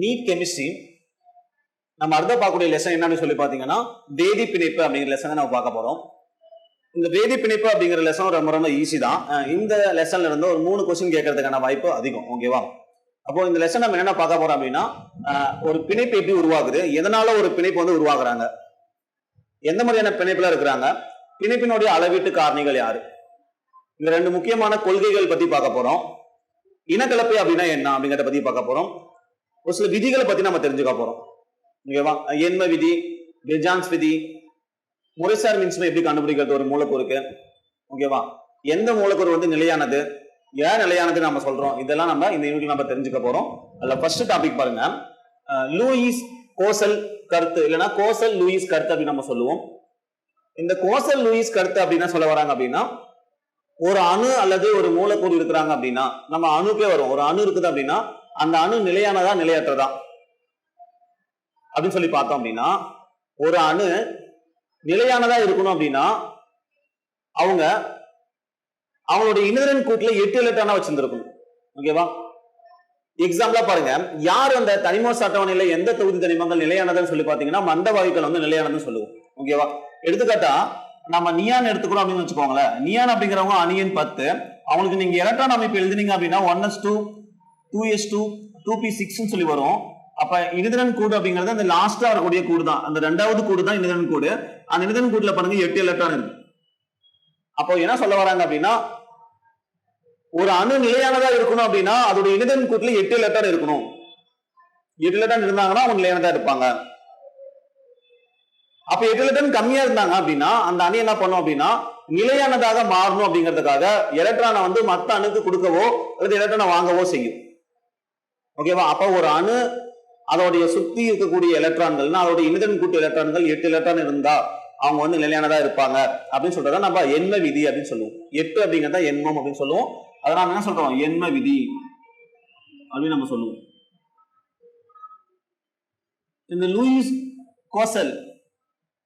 NEET chemistry நம்ம அடுத்த பார்க்கக்கூடிய லெசன் என்னன்னு சொல்லி பார்த்தீங்கன்னா வேதி பிணைப்பு அப்படிங்கிற லெசன் நம்ம பார்க்க போகிறோம் இந்த வேதி பிணைப்பு அப்படிங்கிற லெசன் ரொம்ப ரொம்ப ஈஸி தான். இந்த லெசன்ல இருந்து ஒரு மூணு கொஸ்டின் கேட்கறதுக்கான வாய்ப்பு அதிகம் ஓகேவா அப்போ இந்த லெசன் நம்ம என்ன பார்க்க போறோம் அப்படின்னா ஒரு பிணைப்பு எப்படி உருவாகுது எதனால ஒரு பிணைப்பு வந்து உருவாகுறாங்க எந்த மாதிரியான பிணைப்புல இருக்கிறாங்க பிணைப்பினுடைய அளவீட்டு காரணிகள் யாரு? இந்த ரெண்டு முக்கியமான கொள்கைகள் பத்தி பார்க்க போறோம். இனக்கலப்பு அப்படின்னா என்ன அப்படிங்கிறத பத்தி பார்க்க போறோம். ஒரு சில விதிகளை பத்தி நம்ம தெரிஞ்சுக்க போறோம். ஓகேவா எண்ம விதி பெஜான்ஸ் விதி முறைசார் மின்சுமை எப்படி கண்டுபிடிக்கிறது ஒரு மூலக்கூறுக்கு? ஓகேவா எந்த மூலக்கூறு வந்து நிலையானது? ஏன் நிலையானது நம்ம சொல்றோம்? இதெல்லாம் நம்ம இந்த யூனிட்ல நம்ம தெரிஞ்சுக்க போறோம். அதுல ஃபர்ஸ்ட் டாபிக் பாருங்க. லூயிஸ் கோசல் கருத்து இல்லைன்னா கோசல் லூயிஸ் கருத்து அப்படின்னு நம்ம சொல்லுவோம். இந்த கோசல் லூயிஸ் கருத்து அப்படின்னா சொல்ல வராங்க அப்படின்னா ஒரு அணு அல்லது ஒரு மூலக்கூறு இருக்கிறாங்க அப்படின்னா நம்ம அணுக்கே வரும் ஒரு அணு இருக்குது அப்படின்னா அந்த அணு நிலையானதா நிலையற்றதா? அப்படின்னு சொல்லி பார்த்தோம் அப்படின்னா ஒரு அணு நிலையானதா இருக்கணும் அப்படின்னா அவங்க அவங்களுடைய இனிதரன் கூட்டுல எட்டு எலக்ட்ரானா வச்சிருந்திருக்கணும். ஓகேவா எக்ஸாம்பிளா பாருங்க. யார் அந்த தனிமோஸ் அட்டவணையில எந்த தொகுதி தனிமங்கள் நிலையானதுன்னு சொல்லி பாத்தீங்கன்னா மந்த வாயுக்கள் வந்து நிலையானதுன்னு சொல்லுவோம். ஓகேவா எடுத்துக்காட்டா நம்ம நியான் எடுத்துக்கிறோம் அப்படின்னு வச்சுக்கோங்களேன். நியான் அப்படிங்கிறவங்க அணியன் பத்து. அவங்களுக்கு நீங்க எலக்ட்ரான் அமைப்பு எழுதுனீங்க அப்படின்னா one s two two s two two p சிக்ஸ்னு சொல்லி வரும். அப்ப இனிதிரன் கூடு அப்படிங்கிறது அந்த லாஸ்டா வரக்கூடிய கூடு தான். அந்த ரெண்டாவது கூடு தான் இனிதன் கூடு. அந்த இனிதன் கூடுல பாருங்க எட்டு எலக்ட்ரான் இருக்கு. அப்போ என்ன சொல்ல வராங்க அப்படின்னா ஒரு அணு நிலையானதா இருக்கணும் அப்படின்னா அதோட இனிதன் கூட்டுல எட்டு எலக்ட்ரான் இருக்கணும். எட்டு எலக்ட்ரான் இருந்தாங்கன்னா அவங்க நிலையானதா இருப்பாங்க. அப்ப எட்டு எலக்ட்ரான் கம்மியா இருந்தாங்க அப்படின்னா அந்த அணு என்ன பண்ணும் அப்படின்னா நிலையானதாக மாறணும் அப்படிங்கிறதுக்காக எலக்ட்ரானை வந்து மற்ற அணுக்கு கொடுக்கவோ அல்லது எலக்ட்ரானை வாங்கவோ செய்யும். ஓகேவா அப்போ ஒரு அணு அதோடைய சுத்தி இருக்கக்கூடிய எலக்ட்ரான்கள்னா அதோட இனிதன் கூட்டு எலக்ட்ரான்கள் எட்டு எலக்ட்ரான் இருந்தா அவங்க வந்து நிலையானதா இருப்பாங்க. அப்படின்னு சொல்றத நம்ம எண்ம விதி அப்படின்னு சொல்லுவோம். எட்டு அப்படிங்கறத எண்மம் அப்படின்னு சொல்லுவோம். அதை என்ன சொல்றோம்? எண்ம விதி அப்படின்னு நம்ம சொல்லுவோம். இந்த லூயிஸ் கோசல்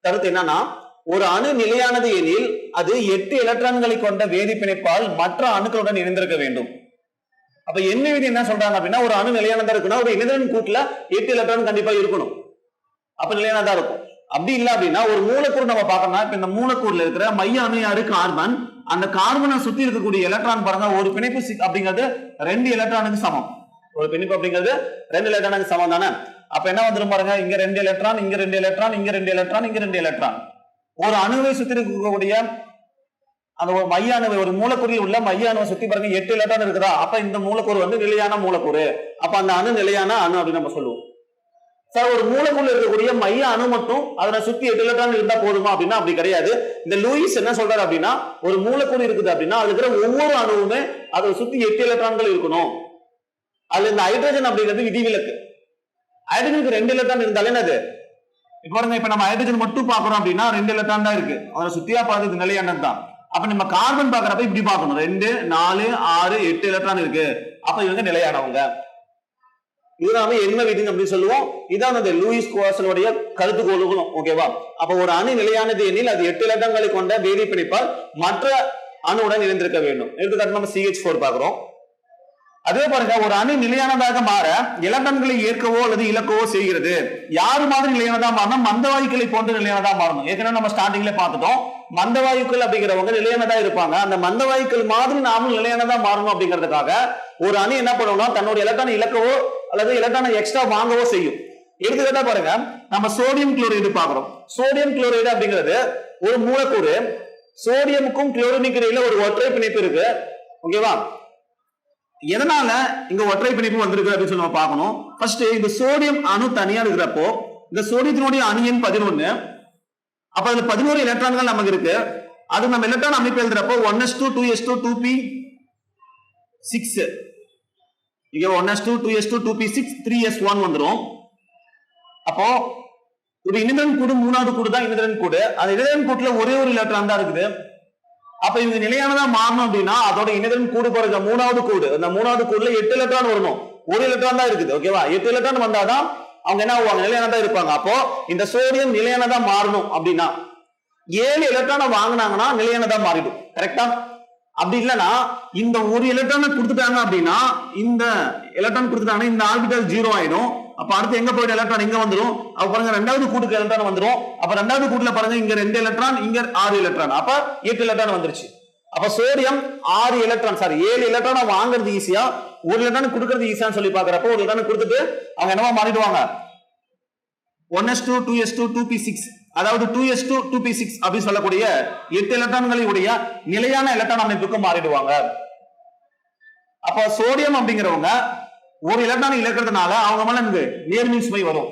கருத்து என்னன்னா ஒரு அணு நிலையானது எனில் அது எட்டு எலக்ட்ரான்களை கொண்ட வேதிப்பிணைப்பால் மற்ற அணுக்களுடன் இணைந்திருக்க வேண்டும். அப்ப என்ன விதி என்ன சொல்றாங்க அப்படின்னா ஒரு அணு நிலையானதா இருக்குன்னா ஒரு இணைதன் கூட்டுல எட்டு எலக்ட்ரான் கண்டிப்பா இருக்கணும். அப்ப நிலையானதா இருக்கும். அப்படி இல்ல அப்படின்னா ஒரு மூலக்கூறு நம்ம பார்க்கணும்னா இப்ப இந்த மூலக்கூறுல இருக்கிற மைய அணு யாரு? கார்பன். அந்த கார்பனை சுத்தி இருக்கக்கூடிய எலக்ட்ரான் பாருங்க ஒரு பிணைப்பு அப்படிங்கிறது ரெண்டு எலக்ட்ரானுக்கு சமம். ஒரு பிணைப்பு அப்படிங்கிறது ரெண்டு எலக்ட்ரானுக்கு சமம் தானே? அப்ப என்ன வந்துரும் பாருங்க இங்க ரெண்டு எலக்ட்ரான் இங்க ரெண்டு எலக்ட்ரான் இங்க ரெண்டு எலக்ட்ரான் இங்க ரெண்டு எலக்ட்ரான் ஒரு அணுவை சுத்தி இருக்கக்கூடிய அந்த ஒரு மைய அணுவை ஒரு மூலக்கூறில் உள்ள மைய அணுவை சுத்தி பாருங்க எட்டு எலக்ட்ரான் இருக்குதா? அப்ப இந்த மூலக்கூறு வந்து நிலையான மூலக்கூறு. அப்ப அந்த அணு நிலையான அணு அப்படின்னு நம்ம சொல்லுவோம். சார் ஒரு மூலக்கூறுல இருக்கக்கூடிய மைய அணு மட்டும் அதனை சுத்தி எட்டு எலக்ட்ரான் இருந்தா போதுமா அப்படின்னா அப்படி கிடையாது. இந்த லூயிஸ் என்ன சொல்றாரு அப்படின்னா ஒரு மூலக்கூறு இருக்குது அப்படின்னா அதுல இருக்கிற ஒவ்வொரு அணுவுமே அதை சுத்தி எட்டு எலக்ட்ரான்கள் இருக்கணும். அதுல இந்த ஹைட்ரஜன் அப்படிங்கிறது விதிவிலக்கு. ஹைட்ரஜனுக்கு ரெண்டு எலக்ட்ரான் இருந்தாலே என்னது? இப்ப பாருங்க இப்ப நம்ம ஹைட்ரஜன் மட்டும் பாக்குறோம் அப்படின்னா ரெண்டு எலக்ட்ரான் தான் இருக்கு. அதை சுத்தியா பார்த்து நிலையானது தான் அப்ப நம்ம கார்பன் பாக்குறப்ப இப்படி பார்க்கணும். ரெண்டு நாலு ஆறு எட்டு எலக்ட்ரான் இருக்கு. அப்ப இவங்க நிலையானவங்க. இதுதான் என்ன விதின்னு அப்படின்னு சொல்லுவோம்? இதான் அந்த லூயிஸ் கோசலுடைய கருத்துக்கோளுகளும் ஓகேவா அப்ப ஒரு அணு நிலையானது எனில் அது எட்டு இலக்கங்களை கொண்ட வேதி பிணைப்பால் மற்ற அணுவுடன் இணைந்திருக்க வேண்டும். எடுத்துக்காட்டு நம்ம சிஹெச் போர் பாக்குறோம் அதே பாருங்க ஒரு அணு நிலையானதாக மாற இலக்கங்களை ஏற்கவோ அல்லது இழக்கவோ செய்கிறது. யாரு மாதிரி நிலையானதா மாறணும்? மந்தவாயுக்களை போன்ற நிலையானதா மாறணும். ஏற்கனவே நம்ம ஸ்டார்டிங்ல பார்த்துட்டோம். மந்தவாயுக்கள் அப்படிங்கிறவங்க நிலையானதா இருப்பாங்க. அந்த மந்தவாயுக்கள் மாதிரி நாமும் நிலையானதா மாறணும் அப்படிங்கிறதுக்காக ஒரு அணு என்ன பண்ணணும் தன்னுடைய இலக்கான இலக்கவோ அல்லது இலக்கான எக்ஸ்ட்ரா வாங்கவோ செய்யும். எடுத்துக்கிட்டா பாருங்க நம்ம சோடியம் குளோரைடு பாக்குறோம் சோடியம் குளோரைடு அப்படிங்கிறது ஒரு மூலக்கூறு. சோடியமுக்கும் குளோரினுக்கு இடையில ஒரு ஒற்றை பிணைப்பு இருக்கு. ஓகேவா எதனால இங்க ஒற்றை பிணைப்பு வந்திருக்கு அப்படின்னு சொல்லி நம்ம பார்க்கணும். ஃபர்ஸ்ட் இந்த சோடியம் அணு தனியா இருக்கிறப்போ இந்த சோடியத்தினுடைய அணியின் பதினொன்னு. அப்ப அதுல பதினோரு எலக்ட்ரான்கள் நமக்கு இருக்கு. அது நம்ம எலக்ட்ரான் அமைப்பு எழுதுறப்போ one s two two s two two p six இங்க one s two two s two two p six three s one வந்துடும் அப்போ ஒரு இனிதன் கூடு மூணாவது கூடு தான் இனிதன் கூடு. அந்த இனிதன் கூட்டுல ஒரே ஒரு எலக்ட்ரான் தான் இருக்குது. அப்ப இவங்க நிலையானதா மாறணும் அப்படின்னா அதோட இனிதன் கூடு பாருங்க மூணாவது கூடு. அந்த மூணாவது கூடுல எட்டு எலக்ட்ரான் வரணும். ஒரு எலக்ட்ரான் தான் இருக்குது ஓகேவா எட்டு எலக்ட்ரான் வந்தாதான் அவங்க என்ன ஆகுவாங்க நிலையானதா இருப்பாங்க. அப்போ இந்த சோடியம் நிலையானதா மாறணும் அப்படின்னா ஏழு எலக்ட்ரானை வாங்கினாங்கன்னா நிலையானதா மாறிடும். கரெக்டா அப்படி இல்லைன்னா இந்த ஒரு எலக்ட்ரானை கொடுத்துட்டாங்க அப்படின்னா இந்த எலக்ட்ரான் கொடுத்துட்டாங்கன்னா இந்த ஆர்பிட்டல் ஜீரோ ஆயிடும். அப்ப அடுத்து எங்க போயிட்டு எலக்ட்ரான் இங்க வந்துடும் அப்ப பாருங்க ரெண்டாவது கூட்டுக்கு எலக்ட்ரான் வந்துடும் அப்ப ரெண்டாவது கூட்டுல பாருங்க இங்க ரெண்டு எலக்ட்ரான் இங்க ஆறு எலக்ட்ரான் அப்ப எட்டு எலக்ட்ரான் வந்துருச்சு. அப்ப சோடியம் ஆறு எலக்ட்ரான் சாரி ஏழு எலக்ட்ரான் வாங்குறது ஈஸியா ஒரு எலக்ட்ரான் கொடுக்கறது ஈஸியான்னு சொல்லி பாக்குறப்ப ஒரு எலக்ட்ரான் கொடுத்துட்டு அவங்க என்னவா மாறிடுவாங்க. One s two two s two two p six அதாவது two s two two p six அப்படின்னு சொல்லக்கூடிய எட்டு எலக்ட்ரான்களுடைய நிலையான எலக்ட்ரான் அமைப்புக்கு மாறிடுவாங்க. அப்ப சோடியம் அப்படிங்கிறவங்க ஒரு எலக்ட்ரான் இழக்கிறதுனால அவங்க மேல எனக்கு நேர்மின் சுமை வரும்.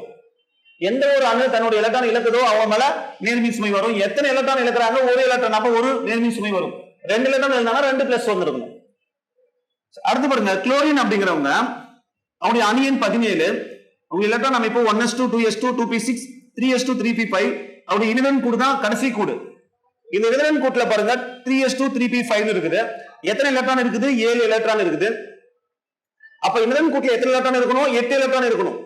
எந்த ஒரு அணு தன்னுடைய எலக்ட்ரான் இழக்குதோ அவங்க மேல நேர்மின் சுமை வரும். எத்தனை எலக்ட்ரான் இழக்கிறாங்க? ஒரு எலக்ட்ரான் அப்ப ஒரு நேர்மின் சுமை வரும். ரெண்டு எலக்ட்ரான் இருந்தாலும் ரெண்டு பிளஸ் வந்துருக்கணும். அடுத்து பாருங்க குளோரின் அப்படிங்கிறவங்க அவனுடைய அணியன் பதினேழு. அவங்க இல்லாட்டா நம்ம இப்போ one s two two s two two p six three s two three p five அவருடைய இனிவன் கூடு தான் கடைசி கூடு. இந்த இனிவன் கூட்டுல பாருங்க three s two three p five இருக்குது. எத்தனை எலக்ட்ரான் இருக்குது? ஏழு எலக்ட்ரான் இருக்குது. அப்ப இனிவன் கூட்டுல எத்தனை எலக்ட்ரான் இருக்கணும்? எட்டு எலக்ட்ரான் இருக்கணும்.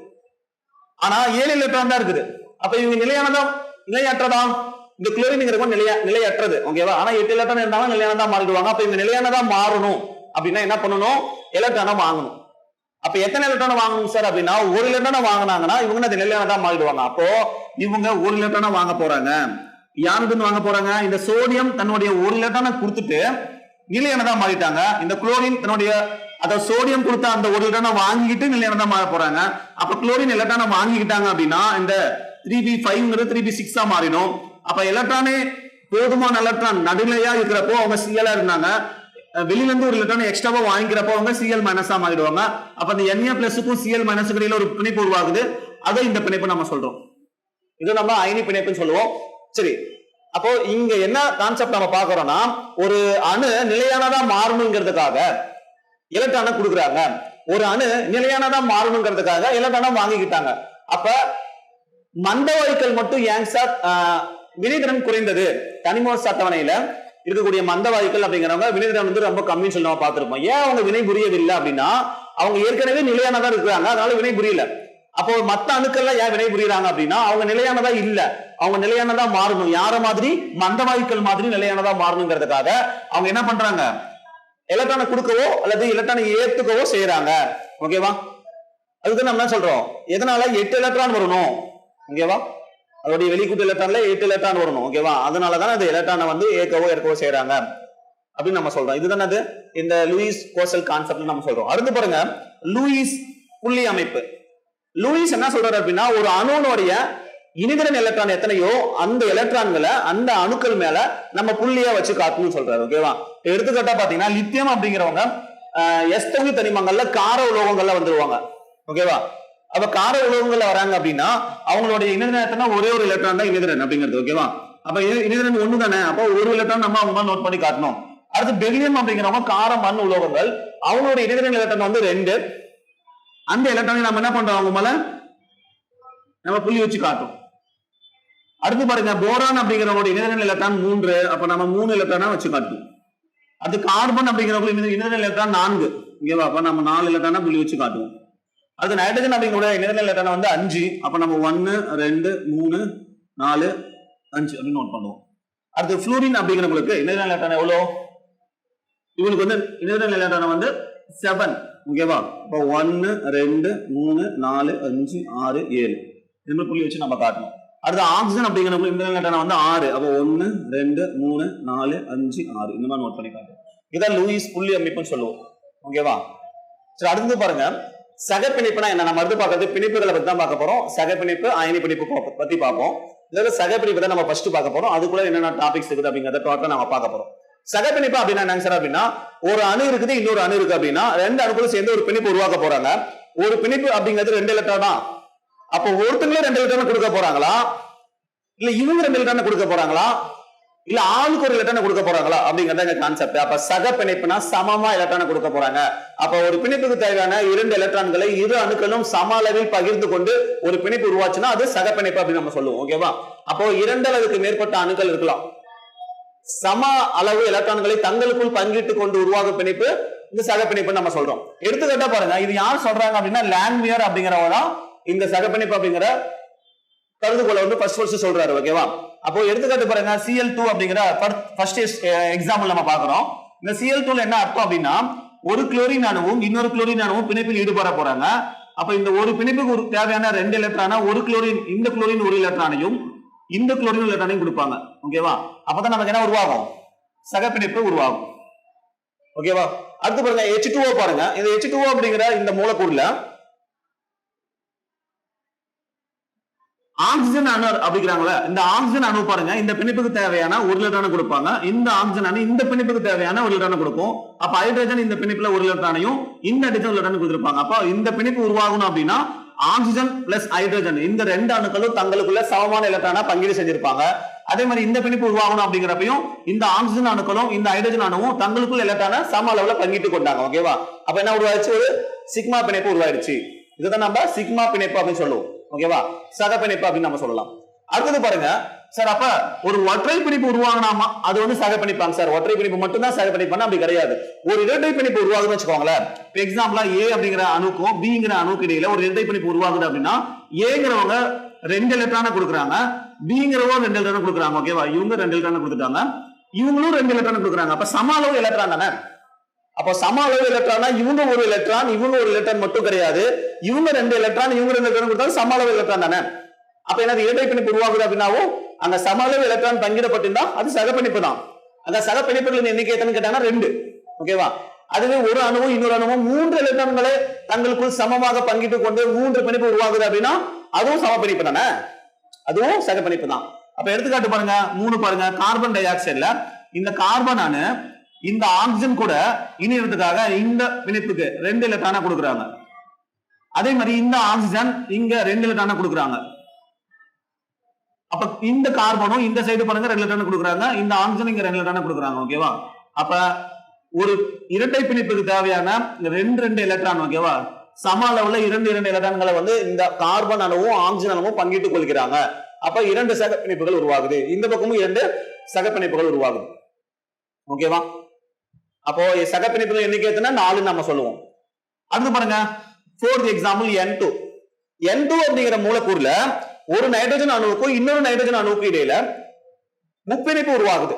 ஆனா ஏழு எலக்ட்ரான் தான் இருக்குது. அப்ப இவங்க நிலையானதா? நிலையற்றதா? இந்த குளோரின்ங்கிறவங்க நிலையா நிலையற்றது ஓகேவா ஆனா எட்டு எலக்ட்ரான் இருந்தாலும் நிலையானதா மாறிடுவாங்க. அப்ப இவங்க நிலையானதா மாறணும். அப்படின்னா என்ன பண்ணணும்? எலக்ட்ரானை வாங்கணும். அப்ப எத்தனை எலக்ட்ரான் வாங்கணும் சார் அப்படின்னா ஒரு எலக்ட்ரானை வாங்கினாங்கன்னா இவங்க அது நிலையானதா மாறிடுவாங்க. அப்போ இவங்க ஒரு எலக்ட்ரானை வாங்க போறாங்க. யாருக்குன்னு வாங்க போறாங்க? இந்த சோடியம் தன்னுடைய ஒரு எலக்ட்ரானை கொடுத்துட்டு நிலையானதா மாறிட்டாங்க. இந்த குளோரின் தன்னுடைய அதாவது சோடியம் கொடுத்த அந்த ஒரு எலக்ட்ரானை வாங்கிட்டு நிலையானதா மாற போறாங்க. அப்ப குளோரின் எலக்ட்ரானை வாங்கிக்கிட்டாங்க அப்படின்னா இந்த த்ரீ பி ஃபைவ்ங்கிறது த்ரீ பி சிக்ஸா மாறிடும். அப்ப எலக்ட்ரானே போதுமான எலக்ட்ரான் நடுநிலையா இருக்கிறப்போ அவங்க சிஎலா இருந்தாங்க. வெளியிலேருந்து ஒரு எலக்ட்ரான் எக்ஸ்ட்ராவா வாங்கிக்கிறப்போ அவங்க சிஎல் மைனஸா மாறிடுவாங்க. அப்ப அந்த என்ஏ பிளஸுக்கும் சிஎல் மைனஸுக்கு இடையில ஒரு பிணைப்பு உருவாகுது. அதை இந்த பிணைப்பு நம்ம சொல்றோம். இது நம்ம அயனி பிணைப்புன்னு சொல்லுவோம். சரி. அப்போ இங்க என்ன கான்செப்ட் நம்ம பாக்குறோம்னா ஒரு அணு நிலையானதா மாறணுங்கிறதுக்காக எலக்ட்ரானை கொடுக்குறாங்க. ஒரு அணு நிலையானதா மாறணுங்கிறதுக்காக எலக்ட்ரானை வாங்கிக்கிட்டாங்க. அப்ப மந்த வாயுக்கள் மட்டும் ஏன் சார் வினைத்திறன் குறைந்தது. தனிமோஸ் அட்டவணையில இருக்கக்கூடிய மந்த வாயுக்கள் அப்படிங்கிறவங்க வினைத்திறன் வந்து ரொம்ப கம்மின்னு சொல்லி நம்ம பார்த்திருப்போம். ஏன் அவங்க வினை புரியவில்லை அப்படின்னா அவங்க ஏற்கனவே நிலையானதா இருக்கிறாங்க. அதனால வினை புரியல. அப்போ மத்த அணுக்கள்லாம் ஏன் வினை புரியுறாங்க அப்படின்னா அவங்க நிலையானதா இல்ல. அவங்க நிலையானதா மாறணும். யார மாதிரி? மந்த வாயுக்கள் மாதிரி நிலையானதா மாறணுங்கிறதுக்காக அவங்க என்ன பண்றாங்க? எலக்ட்ரானை கொடுக்கவோ அல்லது எலக்ட்ரானை ஏத்துக்கவோ செய்யறாங்க ஓகேவா அதுக்கு நம்ம என்ன சொல்றோம்? எதனால எட்டு எலக்ட்ரான் வரணும்? ஓகேவா அதோடைய வெளிக்கூட்டு எலக்ட்ரான்ல எட்டு எலக்ட்ரான் வரணும் ஓகேவா அதனாலதான் அந்த எலக்ட்ரானை வந்து ஏற்கவோ ஏற்கவோ செய்யறாங்க அப்படின்னு நம்ம சொல்றோம். இதுதானது அது? இந்த லூயிஸ் கோசல் கான்செப்ட் நம்ம சொல்றோம். அடுத்து பாருங்க லூயிஸ் புள்ளி அமைப்பு. லூயிஸ் என்ன சொல்றாரு அப்படின்னா ஒரு அணுனுடைய இனிதிரன் எலக்ட்ரான் எத்தனையோ அந்த எலக்ட்ரான்களை அந்த அணுக்கள் மேல நம்ம புள்ளியா வச்சு காட்டணும்னு சொல்றாரு ஓகேவா எடுத்துக்காட்டா பாத்தீங்கன்னா லித்தியம் அப்படிங்கிறவங்க எஸ்தகு தனிமங்கள்ல கார உலோகங்கள்ல வந்துருவாங்க ஓகேவா அப்ப கார உலோகங்கள்ல வராங்க அப்படின்னா அவங்களுடைய இணைதிரன் ஒரே ஒரு எலக்ட்ரான் தான் இணைதிரன் அப்படிங்கிறது ஓகேவா அப்ப இணை- ஒண்ணு தானே அப்போ ஒரு எலக்ட்ரான் நம்ம அவங்க நோட் பண்ணி காட்டணும். அடுத்து பெரியம் அப்படிங்கிறவங்க கார மண் உலோகங்கள் அவங்களுடைய இணைதிரன் எலக்ட்ரான் வந்து ரெண்டு. அந்த எலக்ட்ரானை நம்ம என்ன பண்றோம் அவங்க மேல? நம்ம புள்ளி வச்சு காட்டும் அடுத்து பாருங்க போரான் அப்படிங்கிறவங்களோட இணைதிரன் எலக்ட்ரான் மூன்று. அப்ப நம்ம மூணு எலக்ட்ரானா வச்சு காட்டும் அது கார்பன் அப்படிங்கிறவங்க இணைதிரன் எலக்ட்ரான் நான்கு. இங்கேவா அப்ப நம்ம நாலு எலக்ட்ரானா புள்ளி வச்சு காட்டுவோம் அது நைட்ரஜன் அப்படிங்கிற இணைதிரன் லெட்டர் வந்து அஞ்சு அப்ப நம்ம ஒன்னு ரெண்டு மூணு நாலு அஞ்சு அப்படின்னு நோட் பண்ணுவோம். அடுத்து ஃப்ளூரின் அப்படிங்கிறவங்களுக்கு இணைதிரன் எலக்ட்ரான் எவ்வளோ? இவங்களுக்கு வந்து இணைதிரன் எலக்ட்ரான் வந்து செவன் ஓகேவா இப்போ ஒன்னு ரெண்டு மூணு நாலு அஞ்சு ஆறு ஏழு. இந்த மாதிரி புள்ளி வச்சு நம்ம காட்டணும். அடுத்து ஆக்சிஜன் அப்படிங்கிறவங்களுக்கு இணைதிரன் எலக்ட்ரான் வந்து ஆறு அப்போ ஒன்னு ரெண்டு மூணு நாலு அஞ்சு ஆறு. இந்த மாதிரி நோட் பண்ணி காட்டுவோம் இதான் லூயிஸ் புள்ளி அமைப்புன்னு சொல்லுவோம். ஓகேவா சரி அடுத்து பாருங்க. சகப்பிணைப்புனா என்ன? நம்ம அடுத்து பார்க்கறது பிணைப்புகளை பத்தி தான் பார்க்க போறோம். சகப்பிணைப்பு அயனி பிணைப்பு பத்தி பார்ப்போம். இதில் சக பிணைப்பு தான் நம்ம ஃபர்ஸ்ட் பார்க்க போறோம். அதுக்குள்ள என்னென்ன டாபிக்ஸ் இருக்குது அப்படிங்கிறத டோட்டலா நம்ம பார்க்க போறோம். சக பிணைப்பு அப்படின்னா என்னங்க சார் அப்படின்னா ஒரு அணு இருக்குது இன்னொரு அணு இருக்கு அப்படின்னா ரெண்டு அணுக்களும் சேர்ந்து ஒரு பிணைப்பு உருவாக்க போறாங்க. ஒரு பிணைப்பு அப்படிங்கிறது ரெண்டு எலக்ட்ரான் தான். அப்போ ஒருத்தங்களே ரெண்டு எலக்ட்ரான் கொடுக்க போறாங்களா? இல்ல இவங்க ரெண்டு எலக்ட்ரான் கொடுக்க போறாங்களா? இல்ல ஆளுக்கு ஒரு எலக்ட்ரான் கொடுக்க போறாங்களா? அப்படிங்கறத எங்க கான்செப்ட் அப்ப சக பிணைப்புனா சமமா எலக்ட்ரான் கொடுக்க போறாங்க. அப்ப ஒரு பிணைப்புக்கு தேவையான இரண்டு எலக்ட்ரான்களை இரு அணுக்களும் சம அளவில் பகிர்ந்து கொண்டு ஒரு பிணைப்பு உருவாச்சுன்னா அது சக பிணைப்பு அப்படின்னு நம்ம சொல்லுவோம் ஓகேவா அப்போ இரண்டு அளவுக்கு மேற்பட்ட அணுக்கள் இருக்கலாம். சம அளவு எலக்ட்ரான்களை தங்களுக்குள் பங்கிட்டு கொண்டு உருவாகும் பிணைப்பு இந்த சக பிணைப்பு நம்ம சொல்றோம். எடுத்துக்கிட்டா பாருங்க இது யார் சொல்றாங்க அப்படின்னா லேண்ட்வியர் அப்படிங்கிறவங்க தான் இந்த சக பிணைப்பு அப்படிங்கிற கருதுகோளை வந்து ஃபர்ஸ்ட் ஃபர்ஸ்ட் சொல்றாரு ஓகேவா அப்போ எடுத்துக்காட்டு பாருங்க சிஎல் டூ அப்படிங்கிற ஃபர்ஸ்ட் எக்ஸாம்பிள் eh, நம்ம பாக்குறோம் இந்த சிஎல் டூல என்ன அர்த்தம் அப்படின்னா ஒரு குளோரின் அணுவும் இன்னொரு குளோரின் அணுவும் பிணைப்பில் ஈடுபட போறாங்க. அப்ப இந்த ஒரு பிணைப்புக்கு ஒரு தேவையான ரெண்டு எலக்ட்ரானா ஒரு குளோரின் இந்த குளோரின் ஒரு எலக்ட்ரானையும் இந்த குளோரின் எலக்ட்ரானையும் கொடுப்பாங்க. ஓகேவா அப்பதான் நமக்கு என்ன உருவாகும்? சக பிணைப்பு உருவாகும். ஓகேவா அடுத்து பாருங்க ஹெச் டூஓ பாருங்க. இந்த ஹெச் டூஓ அப்படிங்கிற இந்த மூலக்கூறுல ஆக்சிஜன் அணு அப்படிங்கிறாங்களே இந்த ஆக்சிஜன் அணு பாருங்க இந்த பிணைப்புக்கு தேவையான ஒரு லிட்டரான கொடுப்பாங்க. இந்த ஆக்சிஜன் அணு இந்த பிணைப்புக்கு தேவையான ஒரு லிட்டரான கொடுக்கும். அப்ப ஹைட்ரஜன் இந்த பிணைப்புல ஒரு லிட்டரானையும் இந்த ஹைட்ரஜன் லிட்டர் கொடுத்துருப்பாங்க. அப்ப இந்த பிணைப்பு உருவாகணும் அப்படின்னா ஆக்சிஜன் பிளஸ் ஹைட்ரஜன் இந்த ரெண்டு அணுக்களும் தங்களுக்குள்ள சமமான எலக்ட்ரானா பங்கீடு செஞ்சிருப்பாங்க. அதே மாதிரி இந்த பிணைப்பு உருவாகணும் அப்படிங்கிறப்பையும் இந்த ஆக்சிஜன் அணுக்களும் இந்த ஹைட்ரஜன் அணுவும் தங்களுக்குள்ள எலக்ட்ரான சம அளவுல பங்கிட்டு கொண்டாங்க ஓகேவா அப்ப என்ன உருவாச்சு ஒரு சிக்மா பிணைப்பு உருவாயிருச்சு இதுதான் நம்ம சிக்மா பிணைப்பு அப்படின்னு சொல்லுவோம். ஓகேவா சக பிணைப்பு அப்படின்னு நம்ம சொல்லலாம். அடுத்தது பாருங்க சார் அப்ப ஒரு ஒற்றை பிணைப்பு உருவாகனாமா அது வந்து சக பிணைப்பாங்க சார் ஒற்றை பிணைப்பு மட்டும்தான் சக பிணைப்பான அப்படி கிடையாது. ஒரு இரட்டை பிணைப்பு உருவாகுதுன்னு வச்சுக்கோங்களேன். இப்போ எக்ஸாம்பிளா ஏ அப்படிங்கிற அணுக்கும் பிங்கிற அணுக்கு இடையில ஒரு இரட்டை பிணைப்பு உருவாகுது அப்படின்னா ஏங்கிறவங்க ரெண்டு எலக்ட்ரான கொடுக்குறாங்க. பிங்கிறவங்க ரெண்டு எலக்ட்ரான கொடுக்குறாங்க. ஓகேவா இவங்க ரெண்டு எலக்ட்ரான கொடுத்துட்டாங்க. இவங்களும் ரெண்டு எலக்ட்ரான கொடுக்குறாங்க. அப்ப சம அளவு எலக்ட்ரான் தானே? அப்ப சம அளவு எலக்ட்ரானா இவங்க ஒரு எலக்ட்ரான் இவங்க ஒரு எலக்ட்ரான் மட்டும் கிடையாது. இவங்க ரெண்டு எலக்ட்ரான் இவங்க ரெண்டு எலக்ட்ரான் கொடுத்தாலும் சம அளவு எலக்ட்ரான் தானே? அப்ப என்னது இரட்டை பிணைப்பு உருவாகுது அப்படின்னாவும் அங்க சம அளவு எலக்ட்ரான் பங்கிடப்பட்டிருந்தா அது சக பிணைப்பு தான். அந்த சக பிணைப்புகளின் எண்ணிக்கை எத்தனை கேட்டாங்கன்னா ரெண்டு. ஓகேவா அதுவே ஒரு அணுவும் இன்னொரு அணுவும் மூன்று எலக்ட்ரான்களை தங்களுக்குள் சமமாக பங்கிட்டு கொண்டு மூன்று பிணைப்பு உருவாகுது அப்படின்னா அதுவும் சம பிணைப்பு தானே? அதுவும் சக பிணைப்பு தான். அப்ப எடுத்துக்காட்டு பாருங்க மூணு பாருங்க கார்பன் டை ஆக்சைடுல இந்த கார்பன் அணு இந்த ஆக்சிஜன் கூட இணையறதுக்காக இந்த பிணைப்புக்கு ரெண்டு இலக்கான கொடுக்குறாங்க. அதே மாதிரி இந்த ஆக்சிஜன் இங்க ரெண்டு இலக்கான கொடுக்குறாங்க. அப்ப இந்த கார்பனும் இந்த சைடு பாருங்க ரெண்டு லிட்டர்னு கொடுக்குறாங்க. இந்த ஆக்சிஜன் இங்க ரெண்டு எலக்ட்ரான் கொடுக்குறாங்க ஓகேவா அப்ப ஒரு இரட்டை பிணைப்புக்கு தேவையான ரெண்டு ரெண்டு எலக்ட்ரான் ஓகேவா சம அளவுல இரண்டு இரண்டு எலக்ட்ரான்களை வந்து இந்த கார்பன் அணுவும் ஆக்சிஜன் அணுவும் பங்கிட்டுக் கொள்கிறாங்க. அப்ப இரண்டு சக பிணைப்புகள் உருவாகுது. இந்த பக்கமும் இரண்டு சக பிணைப்புகள் உருவாகுது. ஓகேவா அப்போ சக பிணைப்புகள் எண்ணிக்கை எத்தனை நாலு நம்ம சொல்லுவோம். அடுத்து பாருங்க fourth example N two N two அப்படிங்கிற மூலக்கூறுல ஒரு நைட்ரஜன் அணுவுக்கும் இன்னொரு நைட்ரஜன் அணுவுக்கும் இடையில முப்பிணைப்பு உருவாகுது.